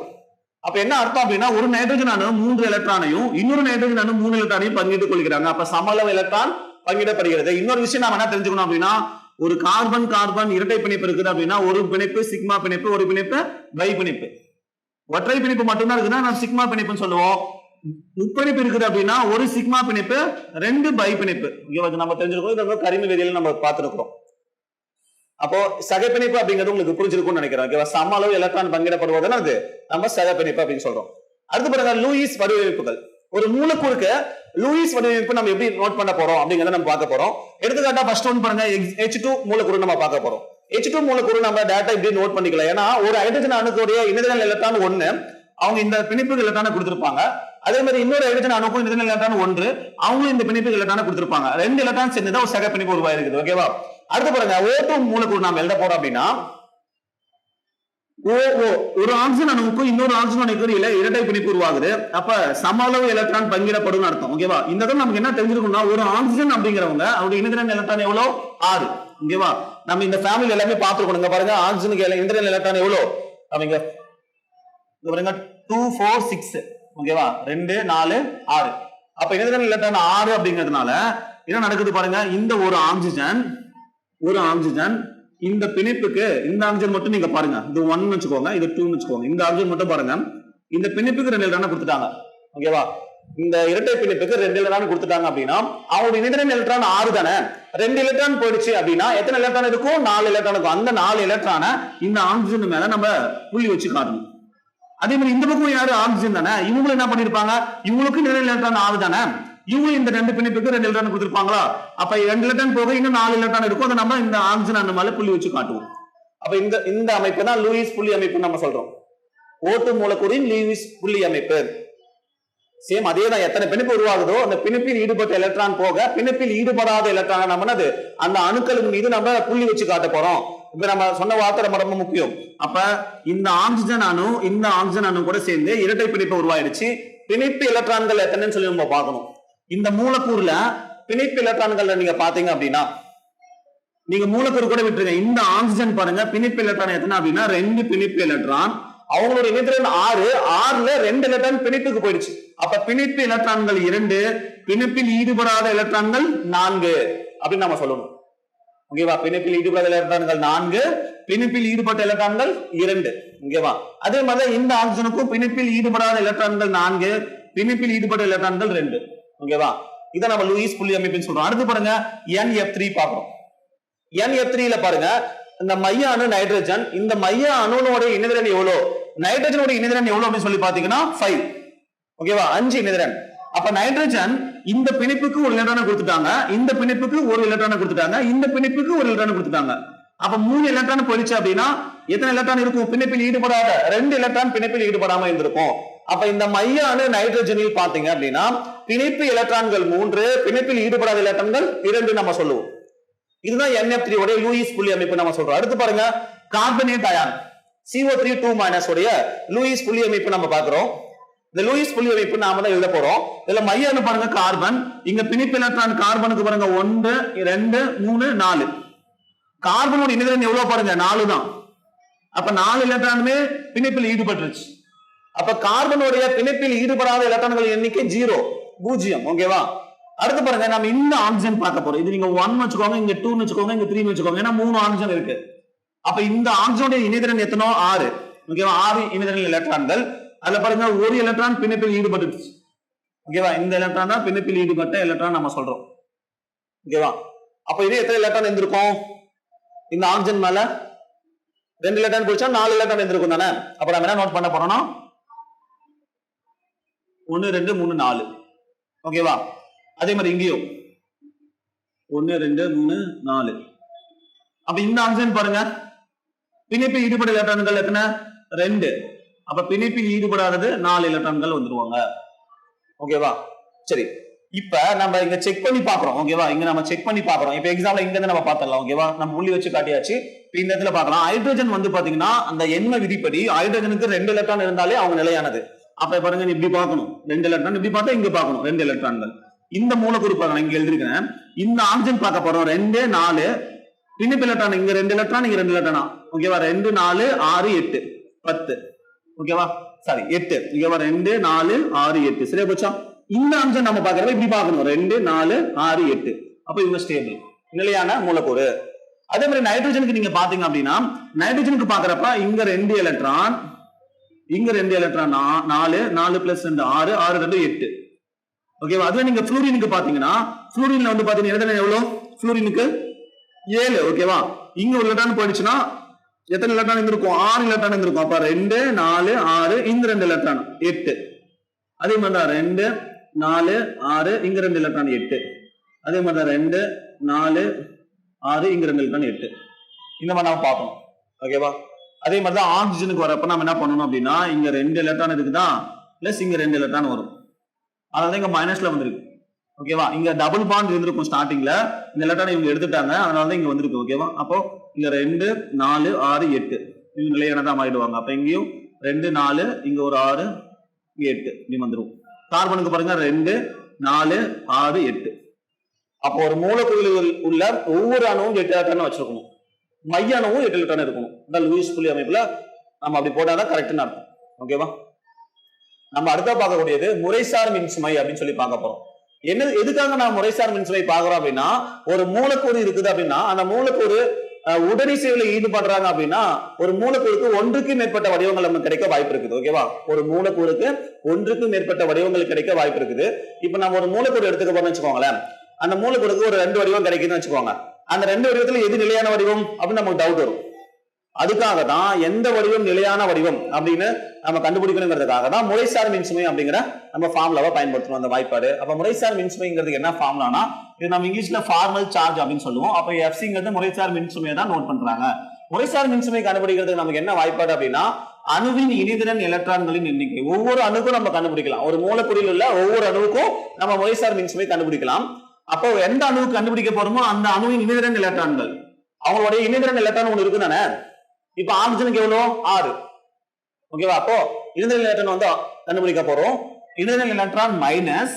அப்ப என்ன அர்த்தம் அப்படின்னா ஒரு நைட்ரஜன் அணு மூன்று எலக்ட்ரானையும் இன்னொரு நைட்ரஜன் அணு மூணு எலக்ட்ரானையும் பங்கிட்டுக் கொள்கிறாங்க. அப்ப சம எலக்ட்ரான் பங்கிடப்படுகிறது. இன்னொரு விஷயம் நாம என்ன தெரிஞ்சுக்கணும் அப்படின்னா ஒரு கார்பன் கார்பன் இரட்டை பிணைப்பு இருக்குது அப்படின்னா ஒரு பிணைப்பு சிக்மா பிணைப்பு ஒரு பிணைப்பு பை பிணைப்பு. ஒற்றை பிணைப்பு மட்டும்தான் இருக்குன்னா நம்ம சிக்மா பிணைப்புன்னு சொல்லுவோம். முப்பிணைப்பு இருக்குது அப்படின்னா ஒரு சிக்மா பிணைப்பு ரெண்டு பை பிணைப்பு. இங்க நம்ம தெரிஞ்சிருக்கோம். இது கரிம வேதியில நம்ம பார்த்திருக்கிறோம். அப்போ சகப்பிணைப்பு அப்படிங்கிறது உங்களுக்கு புரிஞ்சிருக்கும்னு நினைக்கிறேன். ஓகேவா? சம அளவு எலக்ட்ரான் பங்கிடப்படுவதுன்னு அது நம்ம சகப்பிணைப்பு அப்படின்னு சொல்றோம். அடுத்து பாருங்க லூயிஸ் வடிவமைப்புகள். ஒரு மூலக்கூறுக்கு லூயிஸ் வடிவமைப்பு நம்ம எப்படி நோட் பண்ண போறோம் அப்படிங்கறத நம்ம பார்க்க போறோம். எடுத்துக்காட்டா ஃபர்ஸ்ட் ஒன் பாருங்க ஹெச் டூ மூலக்கூறு நம்ம பார்க்க போறோம். ஹெச் டூ மூலக்கூறு நம்ம டேட்டா இப்படி நோட் பண்ணிக்கலாம் ஏன்னா ஒரு ஹைட்ரஜன் அணுக்குடைய இணைதல் எலக்ட்ரான் ஒண்ணு அவங்க இந்த பிணைப்புகள் எலக்ட்ரான கொடுத்திருப்பாங்க. அதே மாதிரி இன்னொரு ஹைட்ரஜன் அணுக்கும் இணைதல் எலக்ட்ரான் ஒன்று. அவங்களும் இந்த பிணைப்பு எலக்ட்ரான கொடுத்திருப்பாங்க. ரெண்டு எலக்ட்ரான் சேர்ந்து தான் ஒரு சக பிணைப்பு உருவாயிருக்குது. ஓகேவா அடுத்து பாருங்க ஓ மூலக்கூறு நாம் எழுத போறோம் அப்படின்னா ஓ ஓ ஒரு ஆக்சிஜன் அணுவுக்கும் இன்னொரு ஆக்சிஜன் அணுக்கும் இடையில இரட்டை பிணைப்பு உருவாகுது. அப்ப சம அளவு எலக்ட்ரான் பங்கிடப்படும் அர்த்தம். ஓகேவா இந்த இடத்துல நமக்கு என்ன தெரிஞ்சிருக்கும்னா ஒரு ஆக்சிஜன் அப்படிங்கிறவங்க அவருடைய இணைதிறன் எலக்ட்ரான் எவ்வளவு ஆறு. ஓகேவா நம்ம இந்த ஃபேமிலி எல்லாமே பார்த்துருக்கணும். இங்க பாருங்க ஆக்சிஜனுக்கு இணைதிறன் எலக்ட்ரான் எவ்வளவு நம்ம இங்க பாருங்க டூ ஃபோர் சிக்ஸ் ஓகேவா ரெண்டு நாலு ஆறு. அப்ப இணைதிறன் எலக்ட்ரான் ஆறு அப்படிங்கிறதுனால என்ன நடக்குது பாருங்க? இந்த ஒரு ஆக்சிஜன் ஒரு ஆக்சிஜன் இந்த பிணைப்புக்கு இந்த ஆக்சிஜன் மட்டும் நீங்க பாருங்க. இது ஒன் வச்சுக்கோங்க இது டூ வச்சுக்கோங்க. இந்த ஆக்சிஜன் மட்டும் பாருங்க. இந்த பிணைப்புக்கு ரெண்டு எலக்ட்ரான் கொடுத்துட்டாங்க. ஓகேவா இந்த இரட்டை பிணைப்புக்கு ரெண்டு எலக்ட்ரான் கொடுத்துட்டாங்க அப்படின்னா அவங்களுடைய இணைதிறன் எலக்ட்ரான் ஆறு தானே? ரெண்டு எலக்ட்ரான் போயிடுச்சு அப்படின்னா எத்தனை எலக்ட்ரான் இருக்கும்? நாலு எலக்ட்ரான் இருக்கும். அந்த நாலு எலக்ட்ரான இந்த ஆக்சிஜன் மேல நம்ம புள்ளி வச்சு காட்டணும். அதே மாதிரி இந்த பக்கம் யாரு? ஆக்சிஜன் தானே. இவங்களும் என்ன பண்ணிருப்பாங்க? இவங்களுக்கு நிறைய எலக்ட்ரான் ஆறு தானே. இவங்களும் இந்த ரெண்டு பிணைப்புக்கு ரெண்டு எலக்ட்ரான் கொடுத்துருப்பாங்களா? அப்ப ரெண்டு எலக்ட்ரான் போக இன்னும் நாலு எலக்ட்ரான் இருக்கும். அதை நம்ம இந்த ஆக்சிஜன் அந்த மாதிரி புள்ளி வச்சு காட்டுவோம். அப்ப இந்த இந்த அமைப்பு தான் லூயிஸ் புள்ளி அமைப்பு நம்ம சொல்றோம். ஓட்டு மூலக்கூறின் லூயிஸ் புள்ளி அமைப்பு. சேம் அதே தான் எத்தனை பிணைப்பு உருவாகுதோ அந்த பிணைப்பில் ஈடுபட்ட எலக்ட்ரான் போக பிணைப்பில் ஈடுபடாத எலக்ட்ரான் நம்ம அந்த அணுக்கள் மீது நம்ம புள்ளி வச்சு காட்ட போறோம். இப்ப நம்ம சொன்ன வார்த்தை ரொம்ப ரொம்ப முக்கியம். அப்ப இந்த ஆக்சிஜன் அணு இந்த ஆக்சிஜன் அணு கூட சேர்ந்து இரட்டை பிணைப்பு உருவாயிடுச்சு. பிணைப்பு எலக்ட்ரான்கள் எத்தனைன்னு சொல்லி நம்ம பார்க்கணும். இந்த மூலக்கூறுல பிணைப்பு எலக்ட்ரான்கள் நீங்க பாத்தீங்க அப்படின்னா நீங்க மூலக்கூறு கூட விட்டுருங்க. இந்த ஆக்சிஜன் பாருங்க பிணைப்பு எலக்ட்ரான் எத்தனை அப்படின்னா ரெண்டு பிணைப்பு எலக்ட்ரான் அவங்களோட இணைத்திறன் ஆறு ஆறுல ரெண்டு எலக்ட்ரான் பிணைப்புக்கு போயிடுச்சு. அப்ப பிணைப்பு எலக்ட்ரான்கள் இரண்டு பிணைப்பில் ஈடுபடாத எலக்ட்ரான்கள் நான்கு அப்படின்னு நம்ம சொல்லணும். ஓகேவா பிணைப்பில் ஈடுபடாத எலக்ட்ரான்கள் நான்கு பிணைப்பில் ஈடுபட்ட எலக்ட்ரான்கள் இரண்டு. ஓகேவா அதே மாதிரி இந்த ஆக்சிஜனுக்கும் பிணைப்பில் ஈடுபடாத எலக்ட்ரான்கள் நான்கு பிணைப்பில் ஈடுபட்ட எலக்ட்ரான்கள் ரெண்டு. ஓகேவா இதை நம்ம லூயிஸ் புள்ளி அமைப்புன்னு சொல்றோம். அடுத்து பாருங்க என் எஃப் த்ரீ பாக்குறோம் என் எஃப் த்ரீல பாருங்க இந்த மைய அணு நைட்ரஜன் இந்த மைய அணுனோட இணைதிறன் எவ்வளவு நைட்ரஜனோட இணைதிறன் எவ்வளவு அப்படின்னு சொல்லி பாத்தீங்கன்னா ஃபைவ் ஓகேவா? அஞ்சு இணைதிறன். அப்ப நைட்ரஜன் இந்த பிணைப்புக்கு ஒரு எலக்ட்ரானை கொடுத்துட்டாங்க. இந்த பிணைப்புக்கு ஒரு எலக்ட்ரானை கொடுத்துட்டாங்க. இந்த பிணைப்புக்கு ஒரு எலக்ட்ரானை கொடுத்துட்டாங்க. அப்ப மூணு எலக்ட்ரான் போயிடுச்சு அப்படின்னா எத்தனை எலக்ட்ரான் இருக்கும்? பிணைப்பில் ஈடுபடாத ரெண்டு எலக்ட்ரான் பிணைப்பில் ஈடுபடாம இருந்திருக்கும். அப்ப இந்த மைய அணு நைட்ரஜனில் பாத்தீங்க அப்படின்னா பிணைப்பு எலக்ட்ரான்கள் மூன்று பிணைப்பில் ஈடுபடாத எலக்ட்ரான்கள் இரண்டு நம்ம சொல்லுவோம். இதுதான் என்எஃப் த்ரீ உடைய லூயிஸ் புள்ளி அமைப்பு நம்ம சொல்றோம். அடுத்து பாருங்க carbonate ion C O three two minus உடைய லூயிஸ் புள்ளி அமைப்பு நம்ம பாக்குறோம் இந்த லூயிஸ் புள்ளி அமைப்பு நாம தான் எழுத போறோம். இதுல மையம் பாருங்க? கார்பன் இங்க பிணைப்பு எலக்ட்ரான் கார்பனுக்கு பாருங்க ஒன்று ரெண்டு மூணு நாலு. கார்பனோட இணைதிறன் எவ்வளவு பாருங்க? நாலு தான். அப்ப நாலு எலக்ட்ரானுமே பிணைப்பில் ஈடுபட்டுருச்சு. அப்ப கார்பனுடைய பிணைப்பில் ஈடுபடாத எலக்ட்ரான்கள் எண்ணிக்கை ஜீரோ பூஜ்ஜியம். ஓகேவா அடுத்து பாருங்க நம்ம இந்த ஆக்சிஜன் பார்க்க போறோம். இது நீங்க ஒன் வச்சுக்கோங்க இங்க டூ வச்சுக்கோங்க இங்க த்ரீ வச்சுக்கோங்க. ஏன்னா மூணு ஆக்சிஜன் இருக்கு. அப்ப இந்த ஆக்சிஜனுடைய இணைதிறன் எத்தனோ? ஆறு. ஓகேவா ஆறு இணைதிறன் எலக்ட்ரான்கள் அதுல பாருங்க ஒரு எலக்ட்ரான் பிணைப்பில் ஈடுபட்டுச்சு ஓகேவா இந்த எலக்ட்ரான் தான் பிணைப்பில் ஈடுபட்ட எலக்ட்ரான் நம்ம சொல்றோம். ஓகேவா அப்ப இது எத்தனை எலக்ட்ரான் இருந்திருக்கும்? இந்த ஆக்சிஜன் மேல ரெண்டு எலக்ட்ரான் போயிடுச்சா நாலு எலக்ட்ரான் இருந்திருக்கும் தானே? அப்ப நம்ம என்ன நோட் பண்ண போறோம்னா ஒன்னு ரெண்டு மூணு நாலு. ஓகேவா அதே மாதிரி இங்கேயும். ஒன்னு ரெண்டு மூணு நாலு. அப்ப இந்த ஆக்சிஜன் பாருங்க பிணைப்பில் ஈடுபட்ட எலக்ட்ரான்கள் எத்தனை? ரெண்டு. அப்ப பிணைப்பில் ஈடுபடாதது நாலு எலக்ட்ரான்கள் வந்துருவாங்க. ஓகேவா சரி. இப்ப நம்ம இங்க செக் பண்ணி பாக்குறோம் ஓகேவா இங்க நம்ம செக் பண்ணி பாக்குறோம் இப்ப எக்ஸாம்ல இங்க இருந்து நம்ம பாத்திரலாம் ஓகேவா நம்ம புள்ளி வச்சு காட்டியாச்சு. இப்ப இந்த இடத்துல பாக்கலாம் ஹைட்ரஜன் வந்து பாத்தீங்கன்னா அந்த எண்ம விதிப்படி ஹைட்ரஜனுக்கு ரெண்டு எலக்ட்ரான் இருந்தாலே அவங்க நிலையானது. அப்ப பாருங்க நீ இப்படி பார்க்கணும். ரெண்டு எலக்ட்ரான் இப்படி பார்த்தா இங்க பார்க்கணும். ரெண்டு எலக்ட்ரான்கள் இந்த மூலக்கூறு பார்க்கணும் இங்க எழுதிருக்கேன் இந்த ஆக்சிஜன் பார்க்க போறோம். ரெண்டு நாலு. பிணைப்பு எலக்ட்ரான் இங்க ரெண்டு எலக்ட்ரான் இங்க ரெண்டு எலக்ட்ரானா ஓகேவா ரெண்டு நாலு ஆறு எட்டு. பத்து. ஓகேவா சாரி எட்டு. ஓகேவா ரெண்டு நாலு ஆறு எட்டு. சரியா போச்சா? இந்த அம்சம் நம்ம பாக்குறப்ப இப்படி பார்க்கணும். ரெண்டு நாலு ஆறு எட்டு. அப்ப இவங்க ஸ்டேபிள் நிலையான மூலக்கூறு. அதே மாதிரி நைட்ரஜனுக்கு நீங்க பாத்தீங்க அப்படின்னா நைட்ரஜனுக்கு பாக்குறப்ப இங்க ரெண்டு எலக்ட்ரான் இங்க ரெண்டு எலக்ட்ரான் நாலு நாலு பிளஸ் ரெண்டு ஆறு ஆறு ரெண்டு எட்டு. ஓகேவா அதுவே நீங்க ஃப்ளூரினுக்கு பாத்தீங்கன்னா ஃப்ளூரின்ல வந்து பாத்தீங்கன்னா எவ்வளவு? ஃப்ளூரினுக்கு ஏழு. ஓகேவா இங்க ஒரு எலக்ட்ரான் போயிடுச்சுன்னா எத்தனை எலக்ட்ரான் இருந்திருக்கும்? ஆறு எலக்ட்ரான் இருந்திருக்கும். அப்ப ரெண்டு நாலு ஆறு இங்க ரெண்டு எலக்ட்ரான் எட்டு. அதே மாதிரி தான் ரெண்டு நாலு ஆறு இங்க ரெண்டு எலக்ட்ரான் எட்டு. அதே மாதிரி தான் ரெண்டு நாலு ஆறு இங்க ரெண்டு எலக்ட்ரான் எட்டு. இந்த மாதிரி நாம பார்ப்போம். ஓகேவா அதே மாதிரி தான் ஆக்சிஜனுக்கு வரப்ப நம்ம என்ன பண்ணணும் அப்படின்னா இங்க ரெண்டு எலக்ட்ரான் இருக்குதா? பிளஸ் இங்க ரெண்டு எலக்ட்ரான் வரும். அதனால இங்க மைனஸ்ல வந்திருக்கு. ஓகேவா இங்க டபுள் பாண்ட் இருந்திருக்கும் ஸ்டார்டிங்ல இந்த எலக்ட்ரான் இவங்க எடுத்துட்டாங்க. அதனால தான் இங்க வந்திருக்கு. ஓகேவா அப்போ இங்க ரெண்டு நாலு ஆறு எட்டு. இவங்க நிலையானதா மாறிடுவாங்க. அப்ப இங்கேயும் ரெண்டு நாலு இங்க ஒரு ஆறு இங்க எட்டு இப்படி வந்துடும் கார்பனுக்கு பாருங்க ரெண்டு நாலு ஆறு எட்டு. அப்போ ஒரு மூலக்குழுவில் உள்ள ஒவ்வொரு அணுவும் எட்டு எலக்ட்ரான் வச்சிருக்கணும். மைய அணுவும் எட்டு எலக்ட்ரான் இருக்கணும். இந்த லூயிஸ் புள்ளி அமைப்புல நம்ம அப்படி போட்டாதான் கரெக்ட்னு அர்த்தம். ஓகேவா நம்ம அடுத்த பார்க்கக்கூடியது முறைசார் மின்சுமை அப்படின்னு சொல்லி பார்க்க போறோம். என்ன எதுக்காக நான் முறைசார் மின்சுமை பாக்குறோம் அப்படின்னா ஒரு மூலக்கூறு இருக்குது அப்படின்னா அந்த மூலக்கூறு உடனே உடனிசைவுல ஈடுபடுறாங்க அப்படின்னா ஒரு மூலக்கூறுக்கு ஒன்றுக்கு மேற்பட்ட வடிவங்கள் நமக்கு கிடைக்க வாய்ப்பு இருக்குது ஓகேவா ஒரு மூலக்கூறுக்கு ஒன்றுக்கு மேற்பட்ட வடிவங்கள் கிடைக்க வாய்ப்பு இருக்குது. இப்ப நம்ம ஒரு மூலக்கூறு எடுத்துக்க போறோம்னு வச்சுக்கோங்களேன். அந்த மூலக்கூறுக்கு ஒரு ரெண்டு வடிவம் கிடைக்குதுன்னு வச்சுக்கோங்க. அந்த ரெண்டு வடிவத்துல எது நிலையான வடிவம் அப்படின்னு நமக்கு டவுட் வரும். அதுக்காக தான் எந்த வடிவம் நிலையான வடிவம் அப்படின்னு நம்ம கண்டுபிடிக்கணுங்கிறதுக்காக தான் முறைசார் மின்சுமை அப்படிங்கிற நம்ம ஃபார்முலாவை பயன்படுத்தணும் அந்த வாய்ப்பாடு. அப்போ முறைசார் மின்சுமைங்கிறது என்ன ஃபார்முலானா இது நம்ம இங்கிலீஷ்ல ஃபார்மல் சார்ஜ் அப்படின்னு சொல்லுவோம். அப்போ எஃப்சிங்கிறது முறைசார் மின்சுமையை தான் நோட் பண்றாங்க. முறைசார் மின்சுமை கண்டுபிடிக்கிறதுக்கு நமக்கு என்ன வாய்ப்பாடு அப்படின்னா அணுவின் இனிதிறன் எலக்ட்ரான்களின் எண்ணிக்கை. ஒவ்வொரு அணுக்கும் நம்ம கண்டுபிடிக்கலாம். ஒரு மூலக்கூறில் உள்ள ஒவ்வொரு அணுவுக்கும் நம்ம முறைசார் மின்சுமை கண்டுபிடிக்கலாம். அப்போ எந்த அணுவுக்கு கண்டுபிடிக்க போறோமோ அந்த அணுவின் இனிதிறன் எலக்ட்ரான்கள். அவங்களுடைய இனிதிறன் எலக்ட்ரான் ஒன்று இருக்கு தானே இப்ப ஆக்சிஜனுக்கு எவ்வளோ ஆறு. ஓகேவா அப்போ இணைந்த எலக்ட்ரான் வந்து கண்டுபிடிக்க போறோம். இணைந்த எலக்ட்ரான் மைனஸ்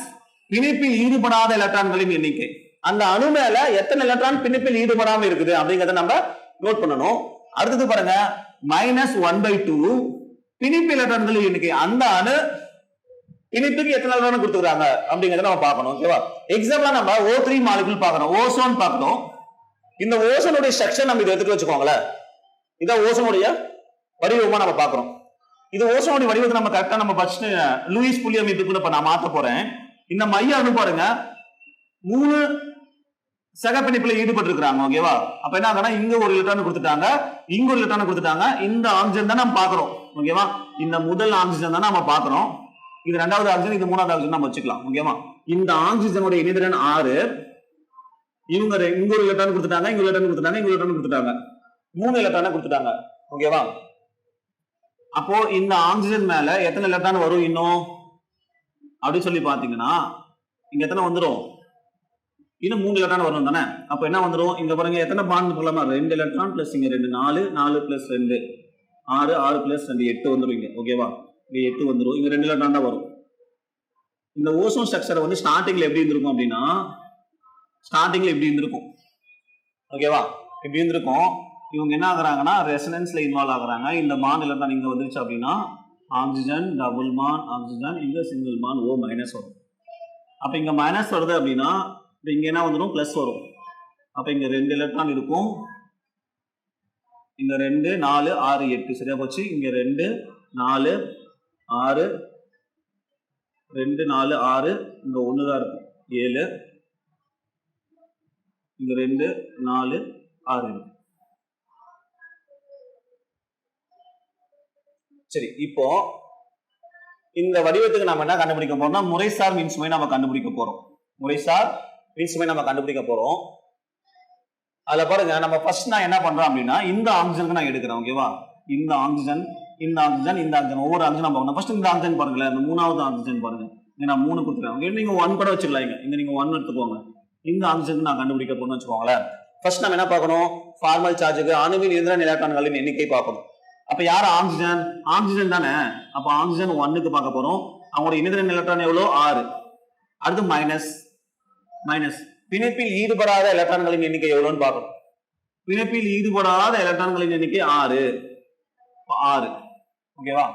பிணைப்பில் ஈடுபடாத எலக்ட்ரான்களின் எண்ணிக்கை. அந்த அணு மேல எத்தனை எலக்ட்ரான் பிணைப்பில் ஈடுபடாம இருக்குது? அப்படிங்கறத நம்ம நோட் பண்ணணும். அடுத்தது பாருங்க. மைனஸ் ஒன் பை டூ பிணைப்பு எலக்ட்ரான்களின் எண்ணிக்கை. அந்த அணு இனிப்புக்கு எத்தனை எலக்ட்ரான் கொடுத்துக்கிறாங்க அப்படிங்கறத நம்ம பார்க்கணும். ஓகேவா எக்ஸாம்பிளா நம்ம ஓ த்ரீ மாலிகுல் பார்க்கணும். ஓசோன் பார்க்கணும். இந்த ஓசோனுடைய ஸ்ட்ரக்சர் நம்ம இதை எடுத்துட்டு வச்சுக்கோங்களேன். இதான் ஓசோனுடைய வடிவமா நம்ம பார்க்கறோம். இது ஓசோனுடைய வடிவத்தை நம்ம கரெக்டா நம்ம ஃபர்ஸ்ட் லூயிஸ் புள்ளி அமைப்புக்குள்ள இப்ப நான் மாத்த போறேன். இந்த மைய அணு பாருங்க மூணு சகப்பிணைப்புல ஈடுபட்டு இருக்கிறாங்க ஓகேவா அப்ப என்ன ஆகுதுன்னா இங்க ஒரு எலக்ட்ரான் கொடுத்துட்டாங்க இங்க ஒரு லிட்டர்னு கொடுத்துட்டாங்க இந்த ஆக்சிஜன் தான் நம்ம பாக்குறோம் ஓகேவா இந்த முதல் ஆக்சிஜன் தான் நம்ம பாக்குறோம் இது ரெண்டாவது ஆக்சிஜன் இது மூணாவது ஆக்சிஜன் நம்ம வச்சுக்கலாம் ஓகேவா இந்த ஆக்சிஜனோட இணைதிறன் ஆறு. இவங்க இங்க ஒரு எலக்ட்ரான் கொடுத்துட்டாங்க இங்க லிட்டர்னு கொடுத்துட்டாங்க இங்க ஒரு கொடுத்துட்டாங்க. மூணு எலக்ட்ரானை கொடுத்துட்டாங்க. ஓகேவா? அப்போ இந்த ஆக்சிஜன் மேல எத்தனை எலக்ட்ரான் வரும் இன்னும்? அப்படி சொல்லி பாத்தீங்கன்னா இங்க எத்தனை வந்துடும் இன்னும் மூணு எலக்ட்ரான் வரும் தானே? அப்ப என்ன வந்துரும்? இங்க பாருங்க எத்தனை பாண்ட் போலாமா ரெண்டு எலக்ட்ரான் பிளஸ் இங்க ரெண்டு நாலு நாலு பிளஸ் ரெண்டு. ஆறு ஆறு பிளஸ் ரெண்டு எட்டு வந்துடும் இங்க. ஓகேவா? இங்க எட்டு வந்துடும் இங்க ரெண்டு எலக்ட்ரான் தான் வரும். இந்த ஓசோன் ஸ்ட்ரக்சர் வந்து ஸ்டார்டிங்ல எப்படி இருந்திருக்கும் அப்படின்னா ஸ்டார்டிங்ல இப்படி இருந்திருக்கும்? ஓகேவா? இப்படி இருந்திருக்கும்? இவங்க என்ன ஆகுறாங்கன்னா ரெசனன்ஸில் இன்வால்வ் ஆகுறாங்க. இந்த மான் தான் நீங்கள் வந்துருச்சு அப்படின்னா ஆக்சிஜன் டபுள் மான் ஆக்சிஜன் இந்த சிங்கிள் மான் ஓ மைனஸ் வரும். அப்போ இங்கே மைனஸ் வருது அப்படின்னா இப்போ இங்கே என்ன வந்துடும் ப்ளஸ் வரும். அப்போ இங்கே ரெண்டு எலக்ட்ரான் இருக்கும். இங்கே ரெண்டு நாலு ஆறு எட்டு. சரியா போச்சு? இங்கே ரெண்டு நாலு ஆறு ரெண்டு நாலு ஆறு இந்த ஒன்று தான் இருக்கும். ஏழு இங்கே ரெண்டு நாலு ஆறு இருக்கும் சரி இப்போ இந்த வடிவத்துக்கு நம்ம என்ன கண்டுபிடிக்க போறோம்னா முறைசார் மின்சுமை நம்ம கண்டுபிடிக்க போறோம். முறைசார் மின்சுமை நம்ம கண்டுபிடிக்க போறோம். அதுல பாருங்க நம்ம ஃபர்ஸ்ட் நான் என்ன பண்றோம் அப்படின்னா இந்த ஆக்சிஜனுக்கு நான் எடுக்கிறேன் ஓகேவா இந்த ஆக்சிஜன் இந்த ஆக்சிஜன் இந்த ஆக்சிஜன் ஒவ்வொரு ஆக்சிஜன் நம்ம ஃபர்ஸ்ட் இந்த ஆக்சிஜன் பாருங்களேன் இந்த மூணாவது ஆக்சிஜன் பாருங்க. இங்க நான் மூணு கொடுத்துருக்கேன் நீங்க ஒன் கூட வச்சுக்கலாம் இங்க இங்க நீங்க ஒன் எடுத்துக்கோங்க. இந்த ஆக்சிஜன் நான் கண்டுபிடிக்க போறேன்னு வச்சுக்கோங்களேன். ஃபர்ஸ்ட் நம்ம என்ன பார்க்கணும்? ஃபார்மல் சார்ஜுக்கு அணுவின் எதிரான நிலைக்கான்களின் எண்ணிக்கை பார்க்கணும். அப்ப யார் ஆக்சிஜன்? ஆக்சிஜன் தானே. அப்ப ஆக்சிஜன் ஒன்னுக்கு பார்க்க போறோம். அவங்களோட இணைதிறன் எலக்ட்ரான் எவ்வளோ? ஆறு. அடுத்து மைனஸ் மைனஸ் பிணைப்பில் ஈடுபடாத எலக்ட்ரான்களின் எண்ணிக்கை எவ்வளோன்னு பார்க்கணும் பிணைப்பில் ஈடுபடாத எலக்ட்ரான்களின் எண்ணிக்கை ஆறு. ஆறு. ஓகேவா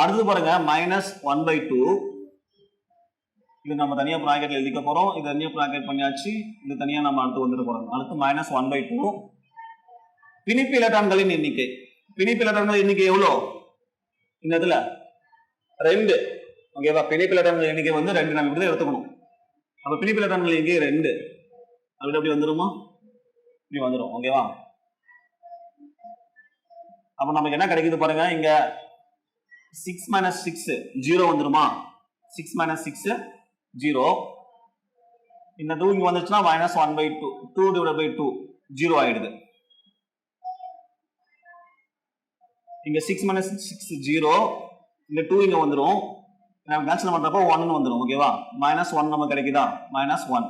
அடுத்து பாருங்க மைனஸ் ஒன் பை டூ இது நம்ம தனியா ப்ராக்கெட்ல எழுதிக்க போறோம். இது தனியா ப்ராக்கெட் பண்ணியாச்சு. இது தனியா நம்ம அடுத்து வந்துட்டு போறோம். அடுத்து மைனஸ் ஒன் பை டூ பிணைப்பு எலக்ட்ரான்களின் எண்ணிக்கை. பிணைப்பு எலக்ட்ரான்கள் எண்ணிக்கை எவ்வளோ? இந்த இடத்துல. ரெண்டு. ஓகேவா பிணைப்பு எலக்ட்ரான்கள் எண்ணிக்கை வந்து ரெண்டு. நம்ம இப்படி எடுத்துக்கணும். அப்ப பிணைப்பு எலக்ட்ரான்கள் எண்ணிக்கை ரெண்டு. அப்படி அப்படி வந்துருமா? இப்படி வந்துடும் ஓகேவா அப்ப நமக்கு என்ன கிடைக்குது பாருங்க. இங்க சிக்ஸ் மைனஸ் சிக்ஸ் ஜீரோ வந்துருமா? சிக்ஸ் மைனஸ் சிக்ஸ் ஜீரோ இந்த டூ இங்க வந்துச்சுன்னா minus one by two two divide by two zero ஆயிடுது. இங்க சிக்ஸ் மைனஸ் சிக்ஸ் ஜீரோ இங்க டூ இங்க வந்துடும் நம்ம கேன்சல் பண்றப்போ ஒன்னு வந்துடும் ஓகேவா மைனஸ் ஒன் நம்ம கிடைக்குதா? மைனஸ் ஒன்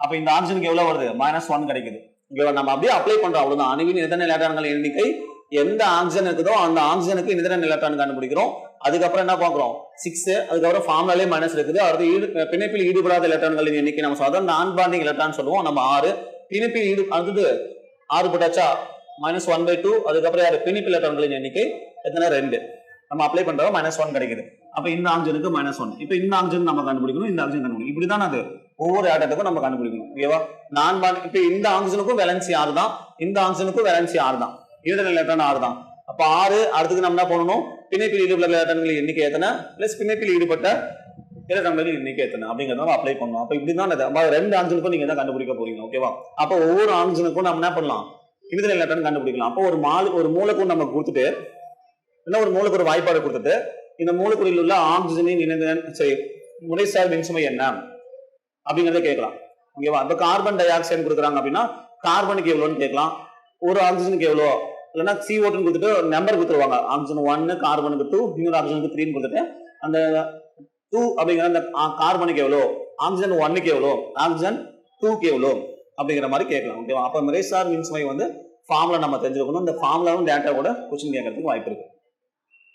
அப்ப இந்த ஆப்ஷனுக்கு எவ்வளவு வருது? மைனஸ் ஒன் கிடைக்குது. ஓகேவா நம்ம அப்படியே அப்ளை பண்றோம் அவ்வளவுதான். அணுவின் எத்தனை எலக்ட்ரான்கள் எண்ணிக்கை எந்த ஆக்சிஜன் இருக்குதோ அந்த ஆக்சிஜனுக்கு நிதன எலக்ட்ரான் கண்டுபிடிக்கிறோம். அதுக்கப்புறம் என்ன பார்க்குறோம்? சிக்ஸ் அதுக்கப்புறம் ஃபார்முலாலே மைனஸ் இருக்குது. அடுத்து ஈடு பிணைப்பில் ஈடுபடாத எலக்ட்ரான்களின் எண்ணிக்கை நம்ம சொல்றோம் நான் பாண்டிங் எலக்ட்ரான் சொல்லுவோம். நம்ம ஆறு பிணைப்பில் ஈடு அடுத்தது ஆறு போட்டாச்சா? மைனஸ் ஒன் பை டூ அதுக்கப்புறம் யாரு? பிணைப்பு எலக்ட்ரான்களின் எண்ணிக்கை எத்தனை? ரெண்டு. நம்ம அப்ளை பண்றோம் மைனஸ் ஒன் கிடைக்குது. அப்ப இந்த ஆக்சிஜனுக்கு மைனஸ் ஒன் இப்போ இந்த ஆக்சிஜன் நம்ம கண்டுபிடிக்கணும் இந்த ஆக்சிஜன் கண்டுபிடிக்கணும். இப்படிதான் அது? ஒவ்வொரு ஆட்டத்துக்கும் நம்ம கண்டுபிடிக்கணும். ஓகேவா நான் இப்போ இந்த ஆக்சிஜனுக்கும் வேலன்சி ஆறு தான். இந்த ஆக்சிஜனுக்கும் வேலன்சி ஆறு தான். ஈடுதல் எலக்ட்ரான் ஆறு தான். அப்ப ஆறு அடுத்துக்கு நம்ம என்ன பண்ணணும் பிணைப்பில் ஈடுபட்ட எலக்ட்ரான்களின் எண்ணிக்கை எத்தனை? பிளஸ் பிணைப்பில் ஈடுபட்ட எலக்ட்ரான்களின் எண்ணிக்கை எத்தனை? அப்படிங்கிறத நம்ம அப்ளை பண்ணணும். அப்ப இப்படி தான் ரெண்டு ஆஞ்சனுக்கும் நீங்க தான் கண்டுபிடிக்க போறீங்க? ஓகேவா அப்ப ஒவ்வொரு ஆஞ்சனுக்கும் நம்ம என்ன பண்ணலாம்? ஈடுதல் எலக்ட்ரான் கண்டுபிடிக்கலாம். அப்போ ஒரு மாலு ஒரு மூலக்கூறு நம்ம கொடுத்துட்டு என்ன ஒரு மூலக்கூறு வாய்ப்பாடு கொடுத்துட்டு இந்த மூலக்கூறில் உள்ள ஆக்சிஜனின் இணைந்த சரி முறைசார் மின்சுமை என்ன? அப்படிங்கிறத கேட்கலாம். ஓகேவா இப்போ கார்பன் டை ஆக்சைடு கொடுக்குறாங்க அப்படின்னா கார்பனுக்கு எவ்வளோன்னு கேட்கலாம். ஒரு ஆக்சிஜனுக்கு எவ்வளோ? இல்லைன்னா சி ஓட்டுன்னு கொடுத்துட்டு நம்பர் கொடுத்துருவாங்க. ஆக்சிஜன் ஒன்னு கார்பனுக்கு டூ இன்னொரு ஆக்சிஜனுக்கு த்ரீன்னு கொடுத்துட்டு அந்த டூ அப்படிங்கிற அந்த கார்பனுக்கு எவ்வளோ? ஆக்சிஜன் ஒன்னுக்கு எவ்வளோ? ஆக்சிஜன் டூக்கு எவ்வளோ? அப்படிங்கிற மாதிரி கேட்கலாம் ஓகேவா அப்ப மிரைசார் மின்சுமை வந்து ஃபார்ம்ல நம்ம தெரிஞ்சுக்கணும். இந்த ஃபார்ம்லாவும் டேட்டா கூட கொஸ்டின் கேட்கறதுக்கு வாய்ப்பு இருக்கு.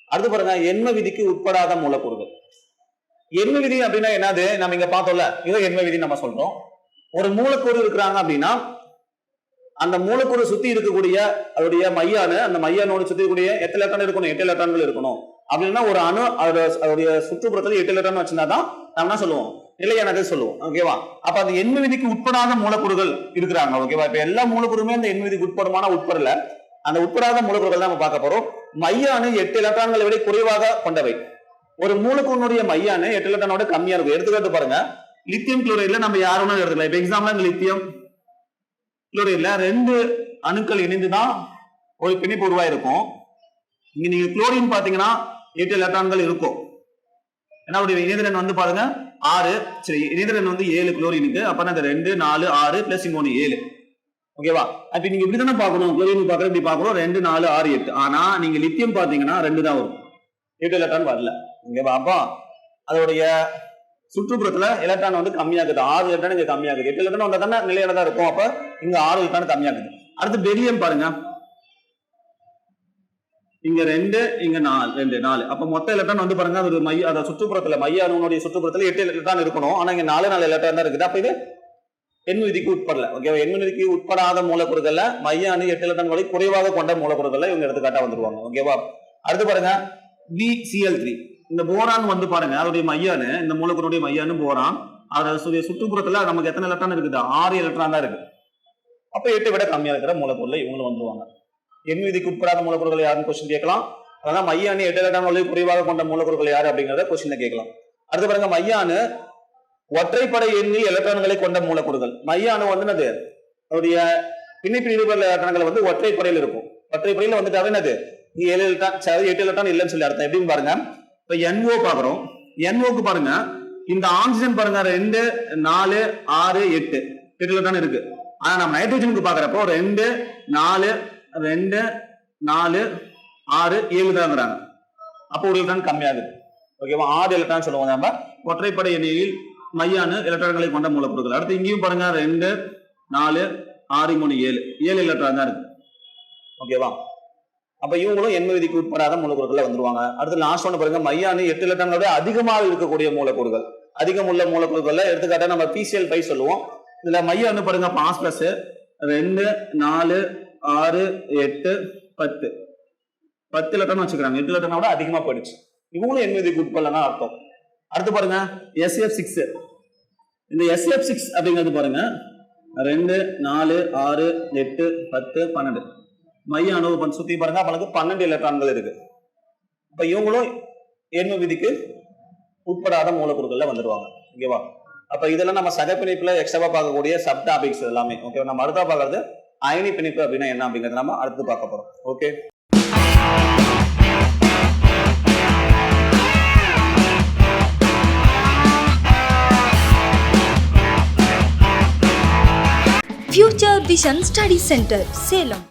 அடுத்து பாருங்க எண்ம விதிக்கு உட்படாத மூலக்கூறுகள். எண்ம விதி அப்படின்னா என்னது? நம்ம இங்க பார்த்தோம்ல இதோ எண்ம விதி நம்ம சொல்றோம். ஒரு மூலக்கூறு இருக்கிறாங்க அப்படின்னா அந்த மூலக்கூறு சுத்தி இருக்கக்கூடிய அதோடைய மையானு அந்த மையானோடு சுத்தி இருக்கக்கூடிய எத்தனை எலக்ட்ரான் இருக்கணும்? எட்டு எலக்ட்ரான்கள் இருக்கணும். அப்படின்னா ஒரு அணு அதோட அதோடைய சுற்றுப்புறத்துல எட்டு எலக்ட்ரான் வச்சிருந்தா தான் நம்ம என்ன சொல்லுவோம்? நிலையானது சொல்லுவோம். ஓகேவா அப்ப அந்த எண்ம விதிக்கு உட்படாத மூலக்கூறுகள் இருக்கிறாங்க. ஓகேவா இப்ப எல்லா மூலக்கூறுமே அந்த எண்ம விதிக்கு உட்படுமான உட்படல. அந்த உட்படாத மூலக்கூறுகள் தான் நம்ம பார்க்க போறோம். மைய அணு எட்டு எலக்ட்ரான்களை விட குறைவாக கொண்டவை. ஒரு மூலக்கூறினுடைய மைய அணு எட்டு எலக்ட்ரானோட கம்மியா இருக்கும். எடுத்துக்காட்டு பாருங்க. லித்தியம் குளோரைட்ல நம்ம யார் வேணாலும் எடுத்துக்கலாம். இப்ப எக்ஸாம்பிள் லித்தியம் குளோரைட்ல ரெண்டு அணுக்கள் இணைந்துதான் ஒரு பிணைப்பு உருவாயிருக்கும். இங்க நீங்க குளோரின் பாத்தீங்கன்னா எட்டு எலக்ட்ரான்கள் இருக்கும். ஏன்னா அவருடைய இணைதிறன் வந்து பாருங்க. ஆறு சரி இணைதிறன் வந்து ஏழு குளோரினுக்கு அப்பனா அந்த ரெண்டு நாலு ஆறு பிளஸ் இன்னொன்னு ஏழு. ஓகேவா அப்ப நீங்க இப்படி தானே பார்க்கணும்? குளோரின் பார்க்கறது இப்படி பார்க்கணும்? ரெண்டு நாலு ஆறு எட்டு. ஆனா நீங்க லித்தியம் பாத்தீங்கன்னா ரெண்டு தான் வரும். எட்டு எலக்ட்ரான் வரல. ஓகேவா அப்போ அதோடைய சுற்றுப்புறத்துல எலக்ட்ரான் வந்து கம்மியாகுது. ஆறு எலக்ட்ரான் இங்க கம்மியாகுது. எட்டு எலக்ட்ரான் வந்தா தானே நிலையானதா இருக்கும். அப்ப இங்க ஆறு எலக்ட்ரான் கம்மியாகுது. அடுத்து பெரியம் பாருங்க. இங்க ரெண்டு இங்க நாலு ரெண்டு நாலு. அப்ப மொத்த எலக்ட்ரான் வந்து பாருங்க அது மைய அந்த சுற்றுப்புறத்துல மைய அணுனுடைய சுற்றுப்புறத்துல எட்டு எலக்ட்ரான் இருக்கணும். ஆனா இங்க நாலு நாலு எலக்ட்ரான் தான் இருக்குது. அப்ப இது எண் விதிக்கு உட்படல. ஓகேவா எண் விதிக்கு உட்படாத மூலக்கூறுகள்ல மைய அணு எட்டு எலக்ட்ரான் வரை குறைவாக கொண்ட மூலக்கூறுகள்ல இவங்க எடுத்துக்காட்டா வந்துருவாங்க. ஓகேவா அடுத்து பாருங்க பிசிஎல் த்ரீ இந்த போரான் வந்து பாருங்க அதோடைய மையானு இந்த மூலக்கூறுடைய மையானு போரான் அதோடைய சுற்றுப்புறத்துல நமக்கு எத்தனை எலக்ட்ரான் இருக்குது? ஆறு எலக்ட்ரான் தான் இருக்கு. அப்ப எட்டை விட கம்மியா இருக்கிற மூலக்கூறுல இவங்களும் வந்துருவாங்க. எண் விதிக்கு உட்படாத மூலக்கூறுகள் யாருன்னு கொஸ்டின் கேட்கலாம். அதான் மைய அணு எட்டு எலக்ட்ரான் வரை குறைவாக கொண்ட மூலக்கூறுகள் யார் அப்படிங்கறத கொஸ்டின் கேட்கலாம். அடுத்து பாருங்க மைய அணு ஒற்றைப்படை எண்ணில் எலக்ட்ரான்களை கொண்ட மூலக்கூறுகள். மைய அணு வந்து என்னது? அவருடைய பிணைப்பு இருபது எலக்ட்ரான்கள் வந்து ஒற்றைப்படையில் இருக்கும். ஒற்றைப்படையில் வந்துட்டாவே என்னது? இங்க ஏழு எலக்ட்ரான் சரி எட்டு எலக்ட்ரான் இல்லைன்னு சொல்லி அர்த்தம். எப்படின்னு பாருங்க. இப்போ என்ஓ பாக்குறோம் என்ஓக்கு பாருங்க இந்த ஆக்சிஜன் பாருங்க ரெண்டு நாலு ஆறு எட்டு. எட்டு எலக்ட்ரான் இருக்கு. ஆனா நம்ம நைட்ரஜனுக்கு பாக்குறப்போ ரெண்டு நாலு ரெண்டு நாலு ஆறு ஏழு தான் அப்போ ஒரு எலக்ட்ரான் கம்மியாகுது. ஓகேவா ஆறு எலக்ட்ரான் சொல்லுவோம் நம்ம. ஒற்றைப்படை எண்ணியில் மையானு எலக்ட்ரான்களை கொண்ட மூலப்பொருட்கள். அடுத்து இங்கேயும் பாருங்க ரெண்டு நாலு ஆறு மூணு ஏழு. ஏழு எலக்ட்ரான் தான் இருக்கு. ஓகேவா அப்ப இவங்களும் எண்ம விதிக்கு உட்படாத மூலக்கூறுகள்ல வந்துருவாங்க. அடுத்து லாஸ்ட் ஒன்று பாருங்க மையானு எட்டு எலக்ட்ரான்களோட அதிகமாக இருக்கக்கூடிய மூலக்கூறுகள் அதிகம் உள்ள மூலக்கூறுகள்ல எடுத்துக்காட்டா நம்ம பிசிஎல் பை சொல்லுவோம். இதுல மையானு பாருங்க பாஸ் பிளஸ் ரெண்டு நாலு ஆறு எட்டு பத்து. பத்து எலக்ட்ரான் வச்சுக்கிறாங்க. எட்டு எலக்ட்ரானோட அதிகமா போயிடுச்சு. இவங்களும் எண்ம விதிக்கு உட்படலாம் அர்த்தம். அடுத்து பாருங்க எஸ்எஃப் சிக்ஸ் இந்த எஸ்எஃப் சிக்ஸ் அப்படிங்கிறது பாருங்க ரெண்டு நாலு ஆறு எட்டு பத்து பன்னெண்டு. மைய அணு பண்ண சுத்தி பாருங்க அவளுக்கு பன்னெண்டு எலக்ட்ரான்கள் இருக்கு. இப்போ இவங்களும் எண்ம விதிக்கு உட்படாத மூலக்கூறுகள்ல வந்துடுவாங்க ஓகேவா அப்ப இதெல்லாம் நம்ம சக பிணைப்புல எக்ஸ்ட்ராவா பார்க்கக்கூடிய சப் டாபிக்ஸ் எல்லாமே. ஓகே நம்ம அடுத்தா பார்க்கறது அயனி பிணைப்பு அப்படின்னா என்ன அப்படிங்கறத நம்ம அடுத்து பார்க்க போறோம். Okay future vision study centre Salem